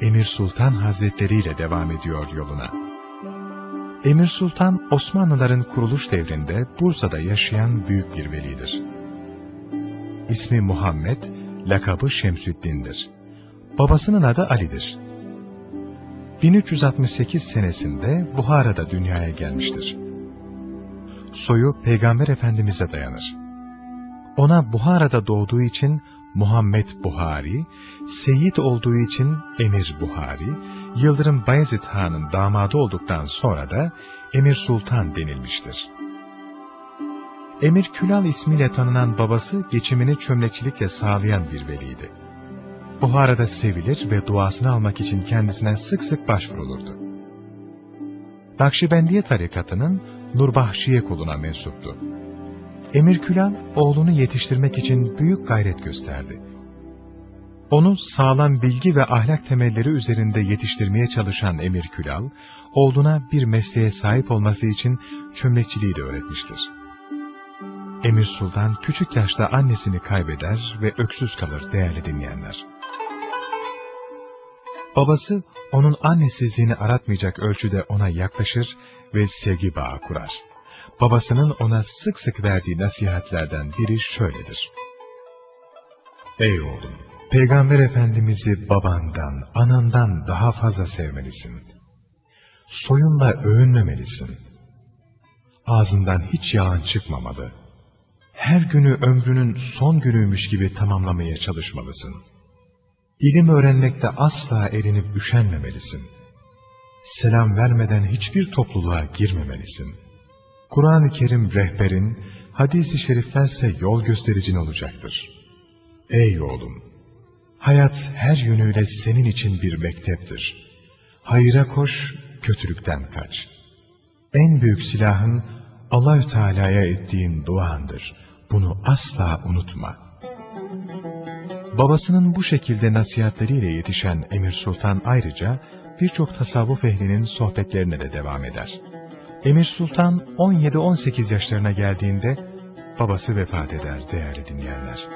Emir Sultan Hazretleri ile devam ediyor yoluna. Emir Sultan Osmanlıların kuruluş devrinde Bursa'da yaşayan büyük bir velidir. İsmi Muhammed, lakabı Şemsüddin'dir. Babasının adı Ali'dir. 1368 senesinde Buhara'da dünyaya gelmiştir. Soyu Peygamber Efendimiz'e dayanır. Ona Buhara'da doğduğu için Muhammed Buhari, Seyyid olduğu için Emir Buhari, Yıldırım Bayezid Han'ın damadı olduktan sonra da Emir Sultan denilmiştir. Emir Külal ismiyle tanınan babası geçimini çömlekçilikle sağlayan bir veliydi. Buhara'da sevilir ve duasını almak için kendisine sık sık başvurulurdu. Nakşibendiye tarikatının Nurbahşiye koluna mensuptu. Emir Külal oğlunu yetiştirmek için büyük gayret gösterdi. Onu sağlam bilgi ve ahlak temelleri üzerinde yetiştirmeye çalışan Emir Külal, oğluna bir mesleğe sahip olması için çömlekçiliği de öğretmiştir. Emir Sultan küçük yaşta annesini kaybeder ve öksüz kalır değerli dinleyenler. Babası onun annesizliğini aratmayacak ölçüde ona yaklaşır ve sevgi bağı kurar. Babasının ona sık sık verdiği nasihatlerden biri şöyledir. Ey oğlum! Peygamber Efendimiz'i babandan, anandan daha fazla sevmelisin. Soyunla övünmemelisin. Ağzından hiç yalan çıkmamalı. Her günü ömrünün son günüymüş gibi tamamlamaya çalışmalısın. İlim öğrenmekte asla erinip üşenmemelisin. Selam vermeden hiçbir topluluğa girmemelisin. Kur'an-ı Kerim rehberin, hadis-i şeriflerse yol göstericin olacaktır. Ey oğlum! Hayat her yönüyle senin için bir mekteptir. Hayıra koş, kötülükten kaç. En büyük silahın Allahü Teala'ya ettiğin duandır. Bunu asla unutma. Babasının bu şekilde nasihatleriyle yetişen Emir Sultan ayrıca birçok tasavvuf ehlinin sohbetlerine de devam eder. Emir Sultan 17-18 yaşlarına geldiğinde babası vefat eder değerli dinleyenler.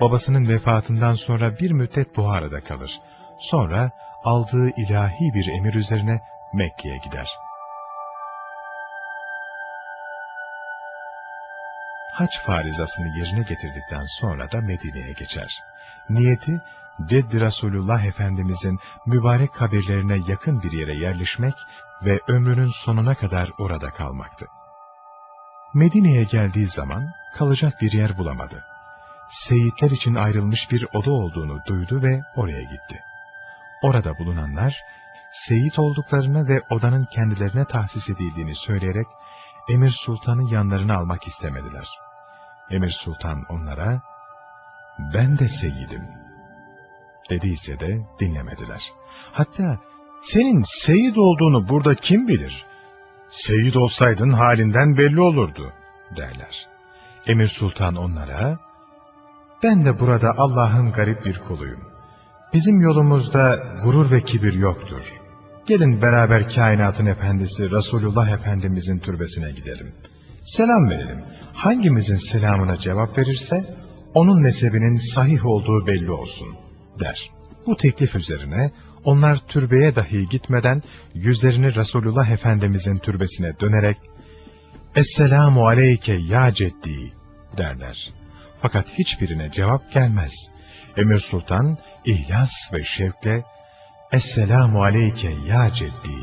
Babasının vefatından sonra bir müddet Buhara'da kalır. Sonra aldığı ilahi bir emir üzerine Mekke'ye gider. Hac farizasını yerine getirdikten sonra da Medine'ye geçer. Niyeti, Ceddi Resulullah Efendimizin mübarek kabirlerine yakın bir yere yerleşmek ve ömrünün sonuna kadar orada kalmaktı. Medine'ye geldiği zaman kalacak bir yer bulamadı. Seyitler için ayrılmış bir oda olduğunu duydu ve oraya gitti. Orada bulunanlar, seyit olduklarını ve odanın kendilerine tahsis edildiğini söyleyerek Emir Sultan'ı yanlarına almak istemediler. Emir Sultan onlara, ben de seyidim dediyse de dinlemediler. Hatta senin seyit olduğunu burada kim bilir? Seyit olsaydın halinden belli olurdu derler. Emir Sultan onlara, ben de burada Allah'ın garip bir kuluyum. Bizim yolumuzda gurur ve kibir yoktur. Gelin beraber kainatın efendisi Resulullah Efendimizin türbesine gidelim. Selam verelim. Hangimizin selamına cevap verirse, onun nesebinin sahih olduğu belli olsun, der. Bu teklif üzerine, onlar türbeye dahi gitmeden, yüzlerini Resulullah Efendimizin türbesine dönerek, Esselamu aleyke ya ceddi, derler. Fakat hiçbirine cevap gelmez. Emir Sultan, ihlas ve şevkle, Esselamu aleyke ya ceddi,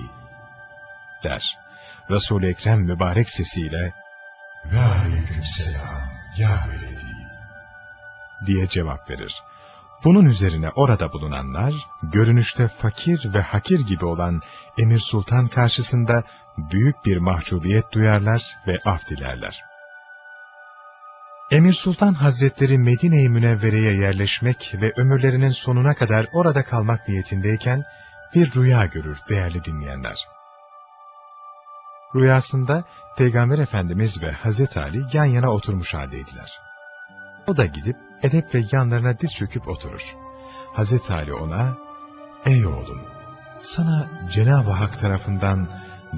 der. Resul-i Ekrem mübarek sesiyle, ve aleykümselam ya veledi diye cevap verir. Bunun üzerine orada bulunanlar, görünüşte fakir ve hakir gibi olan Emir Sultan karşısında büyük bir mahcubiyet duyarlar ve af dilerler. Emir Sultan Hazretleri Medine-i Münevvere'ye yerleşmek ve ömürlerinin sonuna kadar orada kalmak niyetindeyken bir rüya görür değerli dinleyenler. Rüyasında Peygamber Efendimiz ve Hazreti Ali yan yana oturmuş haldeydiler. O da gidip edeple yanlarına diz çöküp oturur. Hazreti Ali ona, ''Ey oğlum, sana Cenab-ı Hak tarafından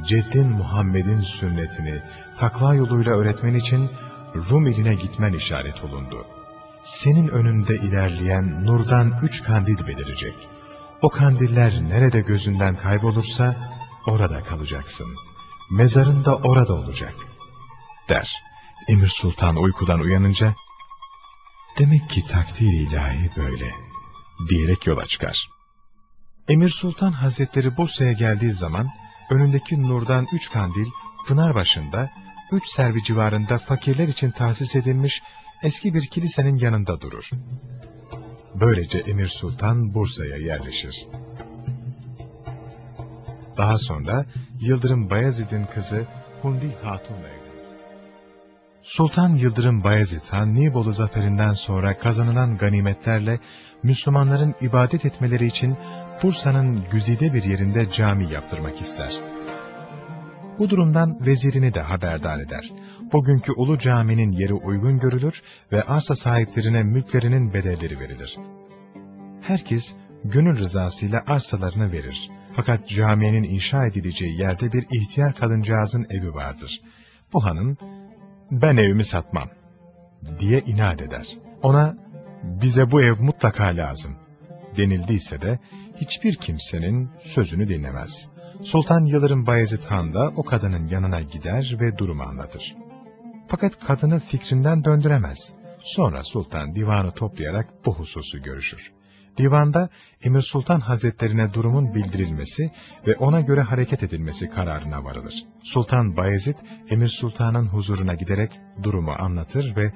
ceddin Muhammed'in sünnetini takva yoluyla öğretmen için Rum iline gitmen işaret olundu. senin önünde ilerleyen nurdan üç kandil belirecek. O kandiller nerede gözünden kaybolursa orada kalacaksın. Mezarın da orada olacak, der. Emir Sultan uykudan uyanınca, demek ki takdir ilahi böyle, diyerek yola çıkar. Emir Sultan Hazretleri Bursa'ya geldiği zaman, önündeki nurdan üç kandil, pınar başında, üç servi civarında fakirler için tahsis edilmiş eski bir kilisenin yanında durur. Böylece Emir Sultan Bursa'ya yerleşir. Daha sonra Yıldırım Bayezid'in kızı Hundi Hatun'la evlenir. Sultan Yıldırım Bayezid Han Nibolu zaferinden sonra kazanılan ganimetlerle Müslümanların ibadet etmeleri için Bursa'nın güzide bir yerinde cami yaptırmak ister. Bu durumdan vezirini de haberdar eder. Bugünkü Ulu Cami'nin yeri uygun görülür ve arsa sahiplerine mülklerinin bedelleri verilir. Herkes gönül rızasıyla arsalarını verir. Fakat caminin inşa edileceği yerde bir ihtiyar kadıncağızın evi vardır. Bu hanım, ben evimi satmam diye inat eder. Ona, bize bu ev mutlaka lazım denildiyse de hiçbir kimsenin sözünü dinlemez. Sultan Yıldırım Bayezid Han da o kadının yanına gider ve durumu anlatır. Fakat kadını fikrinden döndüremez. Sonra sultan divanı toplayarak bu hususu görüşür. Divanda Emir Sultan Hazretlerine durumun bildirilmesi ve ona göre hareket edilmesi kararına varılır. Sultan Bayezid, Emir Sultan'ın huzuruna giderek durumu anlatır ve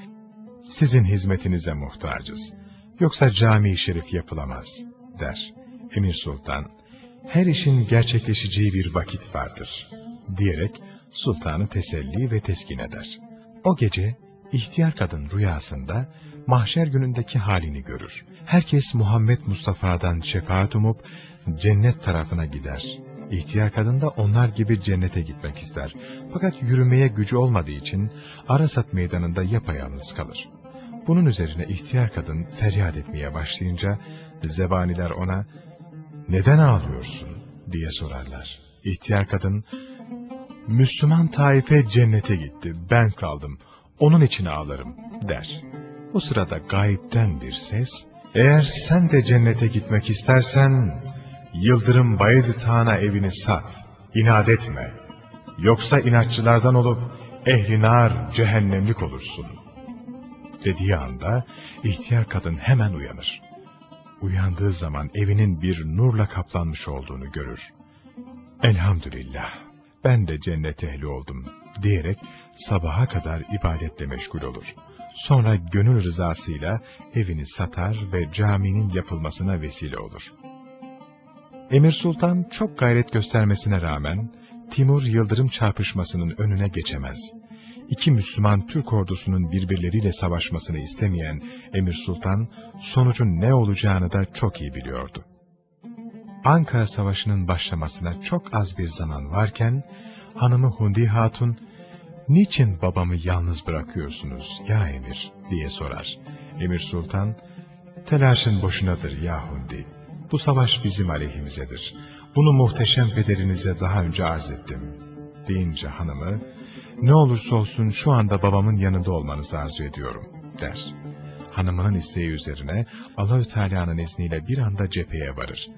''Sizin hizmetinize muhtacız. Yoksa cami-i şerif yapılamaz.'' der. Emir Sultan, ''Her işin gerçekleşeceği bir vakit vardır.'' diyerek sultanı teselli ve teskin eder. O gece ihtiyar kadın rüyasında mahşer günündeki halini görür. Herkes Muhammed Mustafa'dan şefaat umup cennet tarafına gider. İhtiyar kadın da onlar gibi cennete gitmek ister. Fakat yürümeye gücü olmadığı için Arasat meydanında yapayalnız kalır. Bunun üzerine ihtiyar kadın feryat etmeye başlayınca zebaniler ona ''Neden ağlıyorsun?'' diye sorarlar. İhtiyar kadın ''Müslüman taife cennete gitti, ben kaldım, onun için ağlarım.'' der. O sırada gayipten bir ses, ''Eğer sen de cennete gitmek istersen, Yıldırım Bayezid Han'a evini sat, inat etme. Yoksa inatçılardan olup ehli nar cehennemlik olursun.'' dediği anda ihtiyar kadın hemen uyanır. Uyandığı zaman evinin bir nurla kaplanmış olduğunu görür. Elhamdülillah, ben de cennet ehli oldum diyerek sabaha kadar ibadetle meşgul olur. Sonra gönül rızasıyla evini satar ve caminin yapılmasına vesile olur. Emir Sultan çok gayret göstermesine rağmen Timur Yıldırım çarpışmasının önüne geçemez. İki Müslüman Türk ordusunun birbirleriyle savaşmasını istemeyen Emir Sultan sonucun ne olacağını da çok iyi biliyordu. Ankara Savaşı'nın başlamasına çok az bir zaman varken hanımı Hundi Hatun niçin babamı yalnız bırakıyorsunuz ya emir diye sorar. Emir Sultan, telaşın boşunadır ya Hundi. Bu savaş bizim aleyhimizedir. Bunu muhteşem pederinize daha önce arz ettim. Deyince hanımı, ne olursa olsun şu anda babamın yanında olmanızı arzu ediyorum, der. Hanımının isteği üzerine Allahü Teala'nın izniyle bir anda cepheye varır.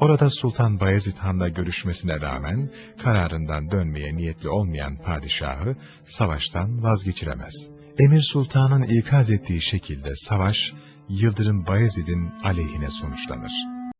Orada Sultan Bayezid Han'la görüşmesine rağmen kararından dönmeye niyetli olmayan padişahı savaştan vazgeçiremez. Emir Sultan'ın ikaz ettiği şekilde savaş Yıldırım Bayezid'in aleyhine sonuçlanır.